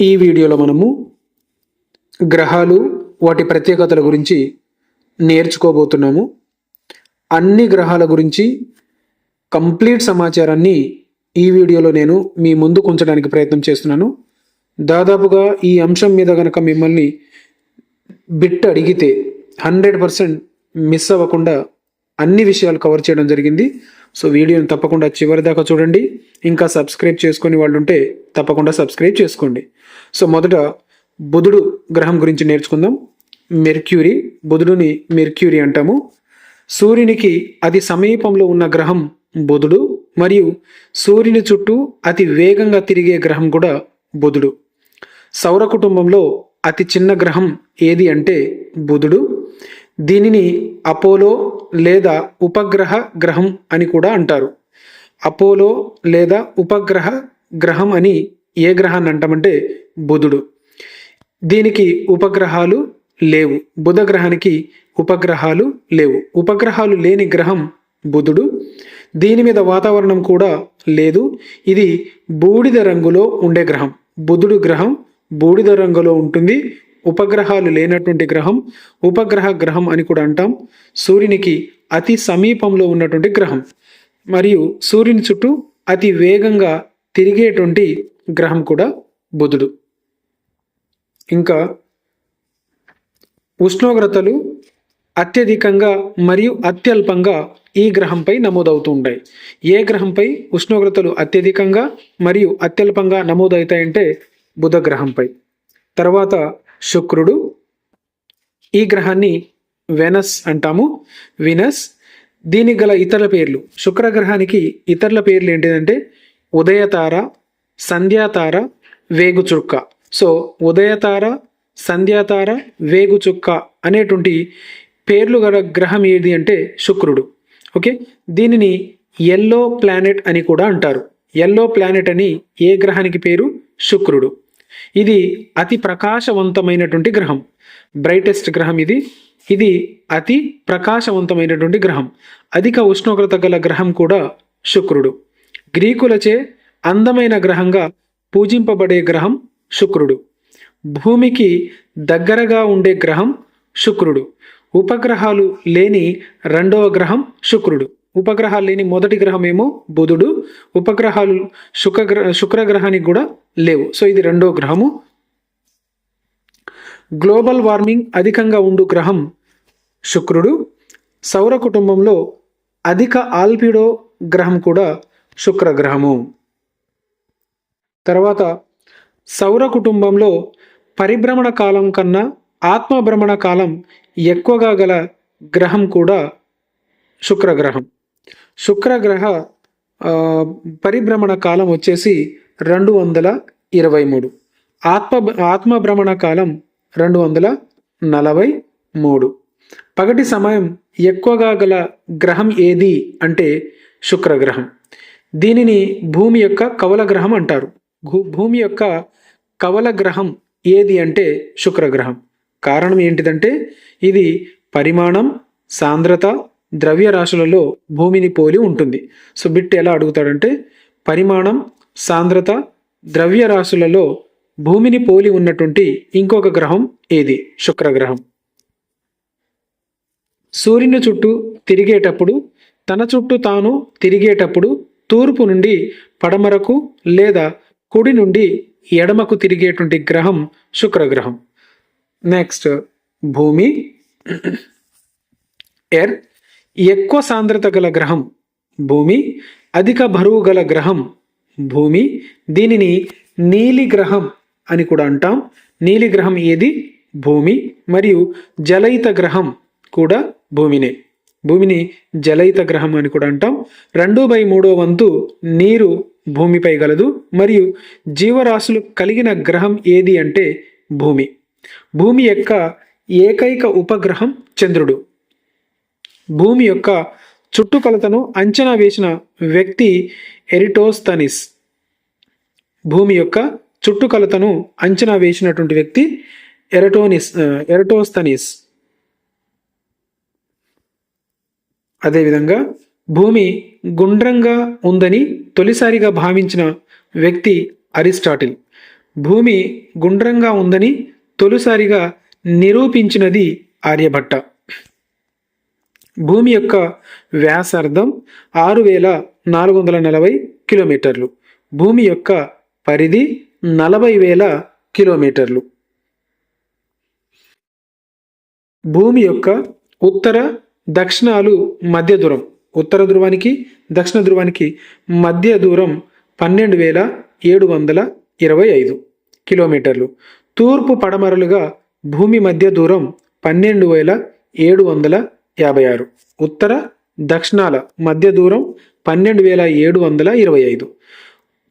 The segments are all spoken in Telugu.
ఈ వీడియోలో మనము గ్రహాలు వాటి ప్రత్యేకతల గురించి నేర్చుకోబోతున్నాము. అన్ని గ్రహాల గురించి కంప్లీట్ సమాచారాన్ని ఈ వీడియోలో నేను మీ ముందుకు ఉంచడానికి ప్రయత్నం చేస్తున్నాను. దాదాపుగా ఈ అంశం మీద కనుక మిమ్మల్ని బిట్ అడిగితే హండ్రెడ్ పర్సెంట్ మిస్ అవ్వకుండా అన్ని విషయాలు కవర్ చేయడం జరిగింది. సో వీడియోని తప్పకుండా చివరి దాకా చూడండి. ఇంకా సబ్స్క్రైబ్ చేసుకుని వాళ్ళు ఉంటే తప్పకుండా సబ్స్క్రైబ్ చేసుకోండి. సో మొదట బుధుడు గ్రహం గురించి నేర్చుకుందాం. మెర్క్యూరీ బుధుడుని మెర్క్యూరీ అంటాము. సూర్యునికి అతి సమీపంలో ఉన్న గ్రహం బుధుడు మరియు సూర్యుని చుట్టూ అతి వేగంగా తిరిగే గ్రహం కూడా బుధుడు. సౌర కుటుంబంలో అతి చిన్న గ్రహం ఏది అంటే బుధుడు. దీనిని అపోలో లేదా ఉపగ్రహ గ్రహం అని కూడా అంటారు. అపోలో లేదా ఉపగ్రహ గ్రహం అని ఏ గ్రహాన్ని అంటామంటే బుధుడు. దీనికి ఉపగ్రహాలు లేవు. బుధ గ్రహానికి ఉపగ్రహాలు లేవు. ఉపగ్రహాలు లేని గ్రహం బుధుడు. దీని మీద వాతావరణం కూడా లేదు. ఇది బూడిద రంగులో ఉండే గ్రహం. బుధుడు గ్రహం బూడిద రంగులో ఉంటుంది. ఉపగ్రహాలు లేనటువంటి గ్రహం ఉపగ్రహ గ్రహం అని కూడా అంటాం. సూర్యునికి అతి సమీపంలో ఉన్నటువంటి గ్రహం. మరియు సూర్యుని చుట్టూ అతి వేగంగా తిరిగేటువంటి గ్రహం కూడా బుధుడు. ఇంకా ఉష్ణోగ్రతలు అత్యధికంగా మరియు అత్యల్పంగా ఈ గ్రహంపై నమోదవుతూ ఉంటాయి. ఏ గ్రహంపై ఉష్ణోగ్రతలు అత్యధికంగా మరియు అత్యల్పంగా నమోదవుతాయంటే బుధ గ్రహంపై. తర్వాత శుక్రుడు. ఈ గ్రహాన్ని వెనస్ అంటాము. వినస్. దీనికి గల ఇతర పేర్లు. శుక్రగ్రహానికి ఇతరుల పేర్లు ఏంటిదంటే ఉదయతార సంధ్యాతార వేగుచుక్క. సో ఉదయతార సంధ్యాతార వేగుచుక్క అనేటువంటి పేర్లు గల గ్రహం ఏది అంటే శుక్రుడు. ఓకే? దీనిని ఎల్లో ప్లానెట్ అని కూడా అంటారు. ఎల్లో ప్లానెట్ అని ఏ గ్రహానికి పేరు? శుక్రుడు. ఇది అతి ప్రకాశవంతమైనటువంటి గ్రహం. బ్రైటెస్ట్ గ్రహం ఇది. ఇది అతి ప్రకాశవంతమైనటువంటి గ్రహం. అధిక ఉష్ణోగ్రత గల గ్రహం కూడా శుక్రుడు. గ్రీకులచే అందమైన గ్రహంగా పూజింపబడే గ్రహం శుక్రుడు. భూమికి దగ్గరగా ఉండే గ్రహం శుక్రుడు. ఉపగ్రహాలు లేని రెండవ గ్రహం శుక్రుడు. ఉపగ్రహాలు లేని మొదటి గ్రహం ఏమో బుధుడు. ఉపగ్రహాలు శుక్రగ్రహ శుక్రగ్రహానికి కూడా లేవు. సో ఇది రెండో గ్రహము. గ్లోబల్ వార్మింగ్ అధికంగా ఉండు గ్రహం శుక్రుడు. సౌర కుటుంబంలో అధిక ఆల్పిడో గ్రహం కూడా శుక్రగ్రహము తర్వాత సౌర కుటుంబంలో పరిభ్రమణ కాలం కన్నా ఆత్మభ్రమణ కాలం ఎక్కువగా గల గ్రహం కూడా శుక్రగ్రహం శుక్రగ్రహ పరిభ్రమణ కాలం వచ్చేసి రెండు వందల ఇరవై మూడు. ఆత్మ ఆత్మభ్రమణ కాలం రెండు వందల నలభై మూడు. పగటి సమయం ఎక్కువగా గల గ్రహం ఏది అంటే శుక్రగ్రహం. దీనిని భూమి యొక్క కవల గ్రహం అంటారు. భూ- భూమి యొక్క కవల గ్రహం ఏది అంటే శుక్రగ్రహం. కారణం ఏంటిదంటే ఇది పరిమాణం సాంద్రత ద్రవ్యరాశులలో భూమిని పోలి ఉంటుంది. సో బిట్ ఎలా అడుగుతాడంటే పరిమాణం సాంద్రత ద్రవ్యరాశులలో భూమిని పోలి ఉన్నటువంటి ఇంకొక గ్రహం ఏది? శుక్రగ్రహం. సూర్యుని చుట్టూ తిరిగేటప్పుడు తన చుట్టూ తాను తిరిగేటప్పుడు తూర్పు నుండి పడమరకు లేదా కుడి నుండి ఎడమకు తిరిగేటువంటి గ్రహం శుక్రగ్రహం. నెక్స్ట్ భూమి. ఎర్ ఎక్కువ సాంద్రత గల గ్రహం భూమి అధిక బరువు గల గ్రహం భూమి. దీనిని నీలి గ్రహం అని కూడా అంటాం. నీలి గ్రహం ఏది? భూమి. మరియు జలయిత గ్రహం కూడా భూమినే. భూమిని జలయిత గ్రహం అని కూడా అంటాం. రెండు బై మూడో వంతు నీరు భూమిపై గలదు. మరియు జీవరాశులు కలిగిన గ్రహం ఏది అంటే భూమి. భూమి యొక్క ఏకైక ఉపగ్రహం చంద్రుడు. భూమి యొక్క చుట్టుకొలతను అంచనా వేసిన వ్యక్తి ఎరిటోస్తనిస్. భూమి యొక్క చుట్టుకొలతను అంచనా వేసినటువంటి వ్యక్తి ఎరటోనిస్ ఎరటోస్తనిస్. అదేవిధంగా భూమి గుండ్రంగా ఉందని తొలిసారిగా భావించిన వ్యక్తి అరిస్టాటిల్. భూమి గుండ్రంగా ఉందని తొలిసారిగా నిరూపించినది ఆర్యభట్ట. భూమి యొక్క వ్యాసార్థం ఆరు వేల నాలుగు వందల నలభై కిలోమీటర్లు. భూమి యొక్క పరిధి నలభై వేల కిలోమీటర్లు. భూమి యొక్క ఉత్తర దక్షిణాలు మధ్య దూరం. ఉత్తర ధ్రువానికి దక్షిణ ధ్రువానికి మధ్య దూరం పన్నెండు వేల ఏడు వందల ఇరవై ఐదు కిలోమీటర్లు. తూర్పు పడమరలుగా భూమి మధ్య దూరం పన్నెండు వేల ఏడు వందల యాభై ఆరు. ఉత్తర దక్షిణాల మధ్య దూరం పన్నెండు వేల ఏడు వందల ఇరవై ఐదు.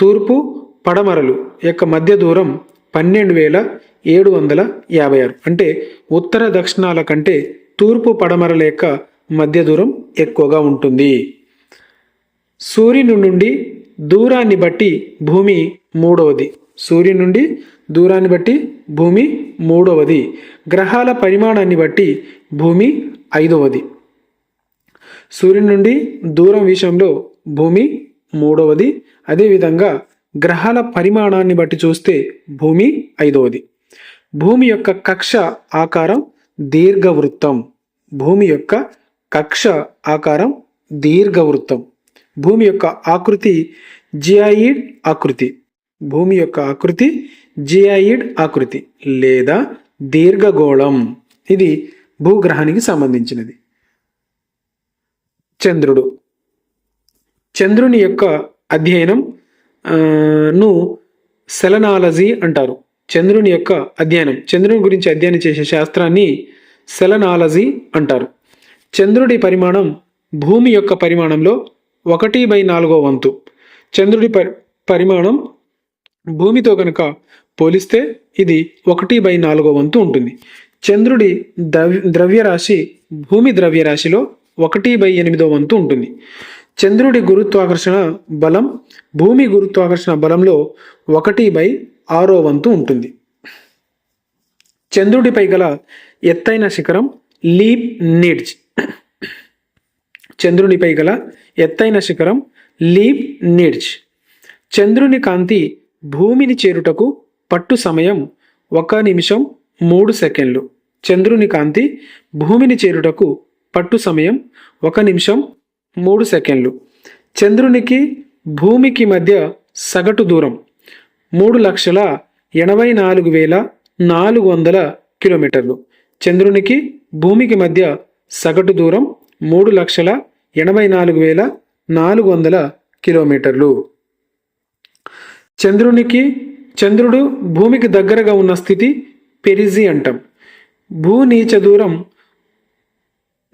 తూర్పు పడమరలు యొక్క మధ్య దూరం పన్నెండు వేల ఏడు వందల యాభై ఆరు. అంటే ఉత్తర దక్షిణాల కంటే తూర్పు పడమరల యొక్క మధ్య దూరం ఎక్కువగా ఉంటుంది. సూర్యుని నుండి దూరాన్ని బట్టి భూమి మూడవది. సూర్యుని నుండి దూరాన్ని బట్టి భూమి మూడవది. గ్రహాల పరిమాణాన్ని బట్టి భూమి ఐదవది. సూర్యుని నుండి దూరం విషయంలో భూమి మూడవది. అదేవిధంగా గ్రహాల పరిమాణాన్ని బట్టి చూస్తే భూమి ఐదవది. భూమి యొక్క కక్ష ఆకారం దీర్ఘవృత్తం. భూమి యొక్క కక్ష ఆకారం దీర్ఘవృత్తం. భూమి యొక్క ఆకృతి జియాయిడ్ ఆకృతి. భూమి యొక్క ఆకృతి జియాయిడ్ ఆకృతి లేదా దీర్ఘగోళం. ఇది భూగ్రహానికి సంబంధించినది. చంద్రుడు. చంద్రుని యొక్క అధ్యయనం ను సెలనాలజీ అంటారు. చంద్రుని యొక్క అధ్యయనం. చంద్రుని గురించి అధ్యయనం చేసే శాస్త్రాన్ని సెలనాలజీ అంటారు. చంద్రుడి పరిమాణం భూమి యొక్క పరిమాణంలో ఒకటి బై నాలుగో వంతు. చంద్రుడి పరి పరిమాణం భూమితో కనుక పోలిస్తే ఇది ఒకటి బై నాలుగో వంతు ఉంటుంది. చంద్రుడి ద్రవ్య ద్రవ్యరాశి భూమి ద్రవ్యరాశిలో ఒకటి బై ఎనిమిదో వంతు ఉంటుంది. చంద్రుడి గురుత్వాకర్షణ బలం భూమి గురుత్వాకర్షణ బలంలో ఒకటి బై ఆరో వంతు ఉంటుంది. చంద్రుడిపై గల ఎత్తైన శిఖరం లీప్ నిడ్జ్. చంద్రునిపై గల ఎత్తైన శిఖరం లీప్ నిడ్జ్. చంద్రుని కాంతి భూమిని చేరుటకు పట్టు సమయం ఒక నిమిషం మూడు సెకండ్లు. చంద్రుని కాంతి భూమిని చేరుటకు పట్టు సమయం ఒక నిమిషం మూడు సెకండ్లు. చంద్రునికి భూమికి మధ్య సగటు దూరం మూడు లక్షల ఎనభై నాలుగు వేల నాలుగు వందల కిలోమీటర్లు. చంద్రునికి భూమికి మధ్య సగటు దూరం మూడు లక్షల ఎనభై నాలుగు వేల నాలుగు వందల కిలోమీటర్లు. చంద్రునికి చంద్రుడు భూమికి దగ్గరగా ఉన్న స్థితి పెరిజి అంటాం. భూ నీచ దూరం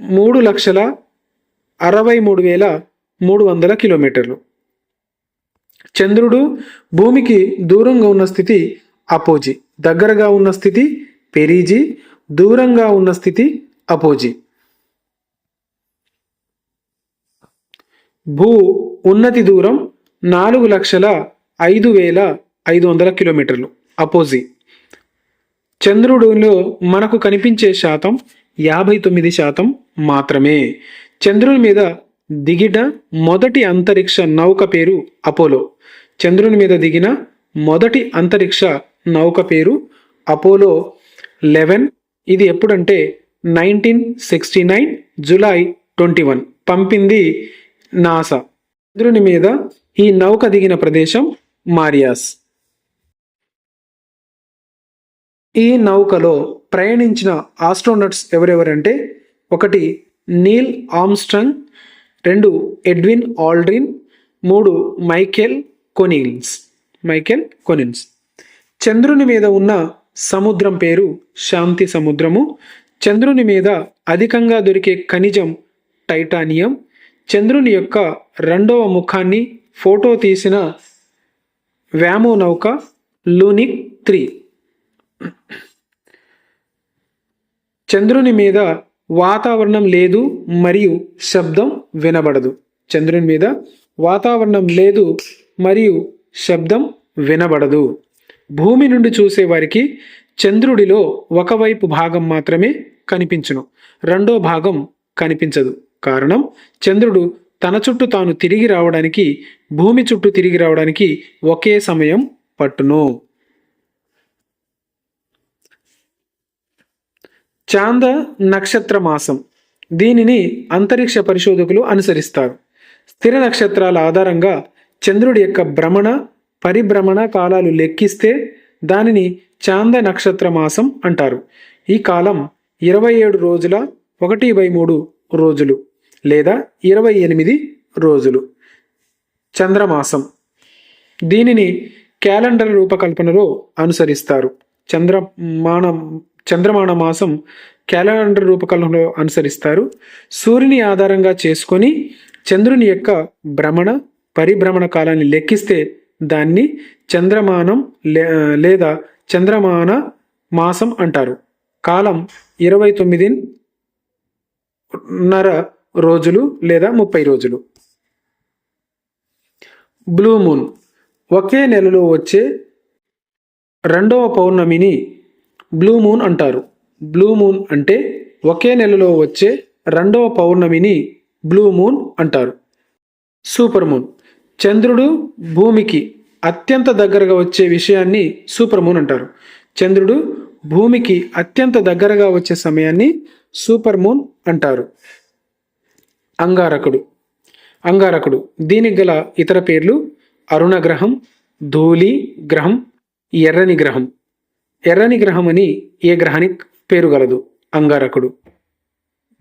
మూడు లక్షల అరవై మూడు వేల మూడు వందల కిలోమీటర్లు. చంద్రుడు భూమికి దూరంగా ఉన్న స్థితి అపోజి దగ్గరగా ఉన్న స్థితి పెరిజి దూరంగా ఉన్న స్థితి అపోజి. భూ ఉన్నతి దూరం నాలుగు లక్షల ఐదు వేల ఐదు వందల కిలోమీటర్లు. అపోజి. చంద్రుడిలో మనకు కనిపించే శాతం యాభై తొమ్మిది శాతం మాత్రమే. చంద్రుని మీద దిగిన మొదటి అంతరిక్ష నౌక పేరు అపోలో. చంద్రుని మీద దిగిన మొదటి అంతరిక్ష నౌక పేరు అపోలో లెవెన్. ఇది ఎప్పుడంటే nineteen sixty nine July twenty one. పంపింది నాసా. చంద్రుని మీద ఈ నౌక దిగిన ప్రదేశం మారియాస్. ఈ నౌకలో ప్రయాణించిన ఆస్ట్రోనట్స్ ఎవరెవరంటే ఒకటి నీల్ ఆమ్స్ట్రంగ్ రెండు ఎడ్విన్ ఆల్డ్రిన్ మూడు మైకెల్ కొనిల్స్. మైకెల్ కొనిన్స్ చంద్రుని మీద ఉన్న సముద్రం పేరు శాంతి సముద్రము. చంద్రుని మీద అధికంగా దొరికే ఖనిజం టైటానియం. చంద్రుని యొక్క రెండవ ముఖాన్ని ఫోటో తీసిన వ్యామో నౌక లూనిక్ త్రీ. చంద్రుని మీద వాతావరణం లేదు మరియు శబ్దం వినబడదు. చంద్రుని మీద వాతావరణం లేదు మరియు శబ్దం వినబడదు. భూమి నుండి చూసే వారికి చంద్రుడిలో ఒకవైపు భాగం మాత్రమే కనిపించును. రెండో భాగం కనిపించదు. కారణం చంద్రుడు తన చుట్టూ తాను తిరిగి రావడానికి భూమి చుట్టూ తిరిగి రావడానికి ఒకే సమయం పట్టును. చాంద నక్షత్ర మాసం దీనిని అంతరిక్ష పరిశోధకులు అనుసరిస్తారు. స్థిర నక్షత్రాల ఆధారంగా చంద్రుడి యొక్క భ్రమణ పరిభ్రమణ కాలాలు లెక్కిస్తే దానిని చాంద నక్షత్ర మాసం అంటారు. ఈ కాలం ఇరవై ఏడు రోజుల ఒకటి బై మూడు రోజులు లేదా ఇరవై ఎనిమిది రోజులు. చంద్రమాసం. దీనిని క్యాలెండర్ రూపకల్పనలో అనుసరిస్తారు. చంద్రమానం చంద్రమాన మాసం క్యాలెండర్ రూపకల్పనలో అనుసరిస్తారు. సూర్యుని ఆధారంగా చేసుకొని చంద్రుని యొక్క భ్రమణ పరిభ్రమణ కాలాన్ని లెక్కిస్తే దాన్ని చంద్రమానం లే లేదా చంద్రమాన మాసం అంటారు. కాలం ఇరవై తొమ్మిదిన్నర రోజులు లేదా ముప్పై రోజులు. బ్లూ మూన్ ఒకే నెలలో వచ్చే రెండవ పౌర్ణమిని బ్లూ మూన్ అంటారు. బ్లూ మూన్ అంటే ఒకే నెలలో వచ్చే రెండవ పౌర్ణమిని బ్లూ మూన్ అంటారు. Super moon. చంద్రుడు భూమికి అత్యంత దగ్గరగా వచ్చే విషయాన్ని సూపర్ మూన్ అంటారు. చంద్రుడు భూమికి అత్యంత దగ్గరగా వచ్చే సమయాన్ని సూపర్ మూన్ అంటారు. అంగారకుడు. అంగారకుడు. దీనికి గల ఇతర పేర్లు అరుణ గ్రహం ధూళి గ్రహం ఎర్రని గ్రహం. ఎర్రని గ్రహం అని ఏ గ్రహానికి పేరుగలదు అంగారకుడు.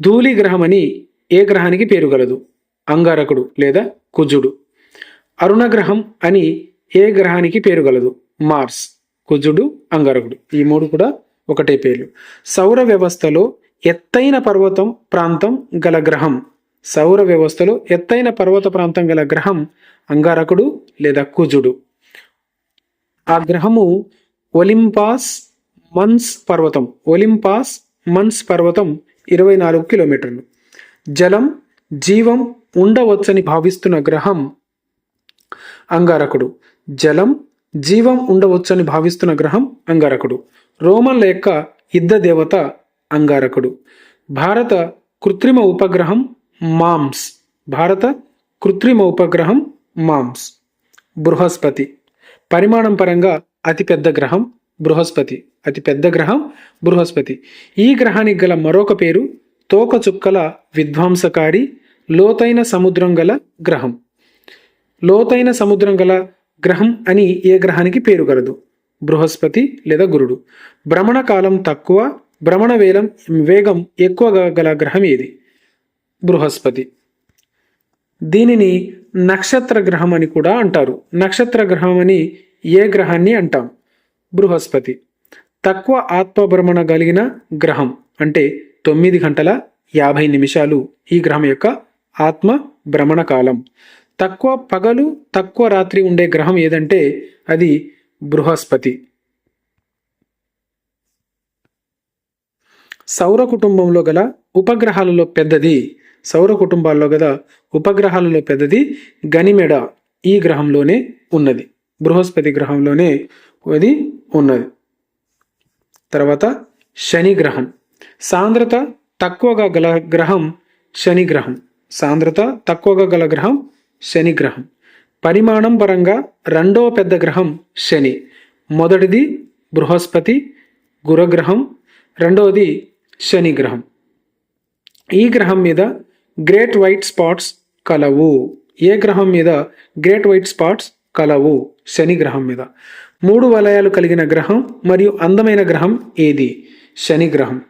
ధూళి గ్రహం అని ఏ గ్రహానికి పేరు గలదు? అంగారకుడు లేదా కుజుడు. అరుణ గ్రహం అని ఏ గ్రహానికి పేరుగలదు మార్స్. కుజుడు అంగారకుడు. ఈ మూడు కూడా ఒకటే పేర్లు. సౌర వ్యవస్థలో ఎత్తైన పర్వతం ప్రాంతం గల గ్రహం. సౌర వ్యవస్థలో ఎత్తైన పర్వత ప్రాంతం గల గ్రహం అంగారకుడు లేదా కుజుడు. ఆ గ్రహము ఒలింపాస్ మన్స్ పర్వతం. ఒలింపాస్ మన్స్ పర్వతం ఇరవై నాలుగు కిలోమీటర్లు. జలం జీవం ఉండవచ్చని భావిస్తున్న గ్రహం అంగారకుడు. జలం జీవం ఉండవచ్చని భావిస్తున్న గ్రహం అంగారకుడు. రోమన్ల యొక్క యుద్ధ దేవత అంగారకుడు. భారత కృత్రిమ ఉపగ్రహం మామ్స్. భారత కృత్రిమ ఉపగ్రహం మామ్స్. బృహస్పతి. పరిమాణం పరంగా అతిపెద్ద గ్రహం బృహస్పతి. అతిపెద్ద గ్రహం బృహస్పతి. ఈ గ్రహానికి గల మరొక పేరు తోకచుక్కల విధ్వంసకారి లోతైన సముద్రం గల గ్రహం. లోతైన సముద్రం గల గ్రహం అని ఏ గ్రహానికి పేరు గలదు? బృహస్పతి లేదా గురుడు. భ్రమణ కాలం తక్కువ భ్రమణ వేలం వేగం ఎక్కువగా గల గ్రహం ఏది? బృహస్పతి. దీనిని నక్షత్ర గ్రహం అని కూడా అంటారు. నక్షత్ర గ్రహం అని ఏ గ్రహాన్ని అంటాం? బృహస్పతి. తక్కువ ఆత్మభ్రమణ కలిగిన గ్రహం అంటే తొమ్మిది గంటల యాభై నిమిషాలు ఈ గ్రహం యొక్క ఆత్మ భ్రమణ కాలం. తక్కువ పగలు తక్కువ రాత్రి ఉండే గ్రహం ఏదంటే అది బృహస్పతి. సౌర కుటుంబంలో గల ఉపగ్రహాలలో పెద్దది సౌర కుటుంబాల్లో గల ఉపగ్రహాలలో పెద్దది గనిమెడ ఈ గ్రహంలోనే ఉన్నది. బృహస్పతి గ్రహంలోనే అది ఉన్నది. తర్వాత శని గ్రహం. సాంద్రత తక్కువగా గల గ్రహం శని గ్రహం. సాంద్రత తక్కువగా గల గ్రహం శని గ్రహం. పరిమాణం పరంగా రెండవ పెద్ద గ్రహం శని. మొదటిది బృహస్పతి గురగ్రహం. రెండవది శని గ్రహం. ఈ గ్రహం మీద గ్రేట్ వైట్ స్పాట్స్ కలవు. ఏ గ్రహం మీద గ్రేట్ వైట్ స్పాట్స్ కలవు శని గ్రహం మీద. మూడు వలయాలు కలిగిన గ్రహం మరియు అందమైన గ్రహం ఏది? శని గ్రహం.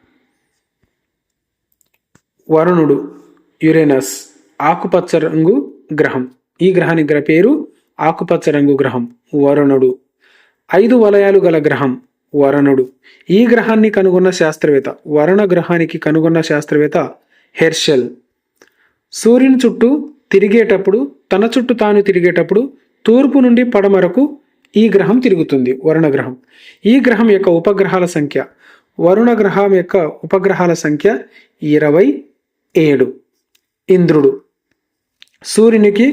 వరుణుడు యురేనస్ ఆకుపచ్చ రంగు గ్రహం. ఈ గ్రహానికి గ్రహ పేరు ఆకుపచ్చ రంగు గ్రహం వరుణుడు. ఐదు వలయాలు గల గ్రహం వరుణుడు. ఈ గ్రహాన్ని కనుగొన్న శాస్త్రవేత్త వరుణ గ్రహానికి కనుగొన్న శాస్త్రవేత్త హెర్షెల్. సూర్యుని చుట్టూ తిరిగేటప్పుడు తన చుట్టూ తాను తిరిగేటప్పుడు తూర్పు నుండి పడమరకు ఈ గ్రహం తిరుగుతుంది వరుణ గ్రహం. ఈ గ్రహం యొక్క ఉపగ్రహాల సంఖ్య వరుణ గ్రహం యొక్క ఉపగ్రహాల సంఖ్య ఇరవై ఏడు. ఇంద్రుడు సూర్యునికి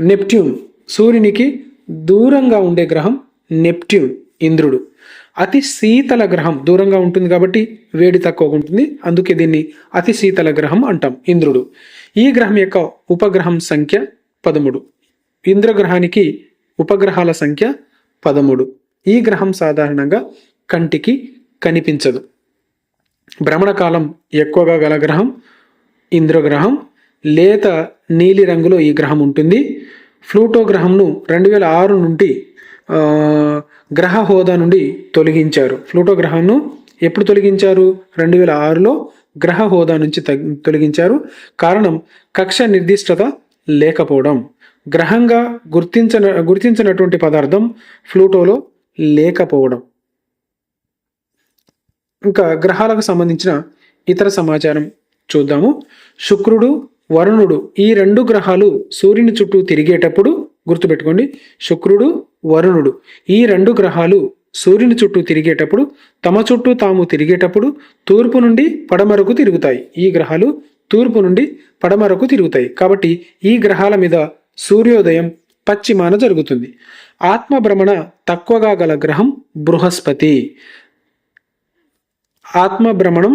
నెప్ట్యూన్ సూర్యునికి దూరంగా ఉండే గ్రహం నెప్ట్యూన్ ఇంద్రుడు. అతి శీతల గ్రహం దూరంగా ఉంటుంది కాబట్టి వేడి తక్కువగా ఉంటుంది. అందుకే దీన్ని అతి శీతల గ్రహం అంటాం ఇంద్రుడు. ఈ గ్రహం యొక్క ఉపగ్రహం సంఖ్య పదమూడు. ఇంద్రగ్రహానికి ఉపగ్రహాల సంఖ్య పదమూడు. ఈ గ్రహం సాధారణంగా కంటికి కనిపించదు. భ్రమణకాలం ఎక్కువగా గల గ్రహం ఇంద్రగ్రహం. లేత నీలి రంగులో ఈ గ్రహం ఉంటుంది. ఫ్లూటో గ్రహంను రెండు వేల ఆరు నుండి గ్రహ హోదా నుండి తొలగించారు. ఫ్లూటో గ్రహంను ఎప్పుడు తొలగించారు? రెండు వేల ఆరులో గ్రహ హోదా నుంచి తొలగించారు. కారణం కక్ష నిర్దిష్టత లేకపోవడం. గ్రహంగా గుర్తించిన గుర్తించినటువంటి పదార్థం ఫ్లూటోలో లేకపోవడం. ఇంకా గ్రహాలకు సంబంధించిన ఇతర సమాచారం చూద్దాము. శుక్రుడు వరుణుడు ఈ రెండు గ్రహాలు సూర్యుని చుట్టూ తిరిగేటప్పుడు గుర్తుపెట్టుకోండి. శుక్రుడు వరుణుడు ఈ రెండు గ్రహాలు సూర్యుని చుట్టూ తిరిగేటప్పుడు తమ చుట్టూ తాము తిరిగేటప్పుడు తూర్పు నుండి పడమరకు తిరుగుతాయి. ఈ గ్రహాలు తూర్పు నుండి పడమరకు తిరుగుతాయి. కాబట్టి ఈ గ్రహాల మీద సూర్యోదయం పశ్చిమాన జరుగుతుంది. ఆత్మ భ్రమణ తక్కువగా గల గ్రహం బృహస్పతి. ఆత్మ భ్రమణం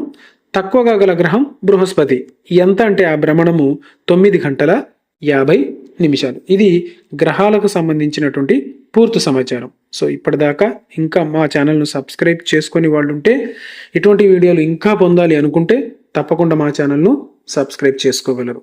తక్కువగా గల గ్రహం బృహస్పతి. ఎంత అంటే ఆ భ్రమణము తొమ్మిది గంటల యాభై నిమిషాలు. ఇది గ్రహాలకు సంబంధించినటువంటి పూర్తి సమాచారం. సో ఇప్పటిదాకా ఇంకా మా ఛానల్ను సబ్స్క్రైబ్ చేసుకొని వాళ్ళు ఉంటే ఇటువంటి వీడియోలు ఇంకా పొందాలి అనుకుంటే తప్పకుండా మా ఛానల్ను సబ్స్క్రైబ్ చేసుకోగలరు.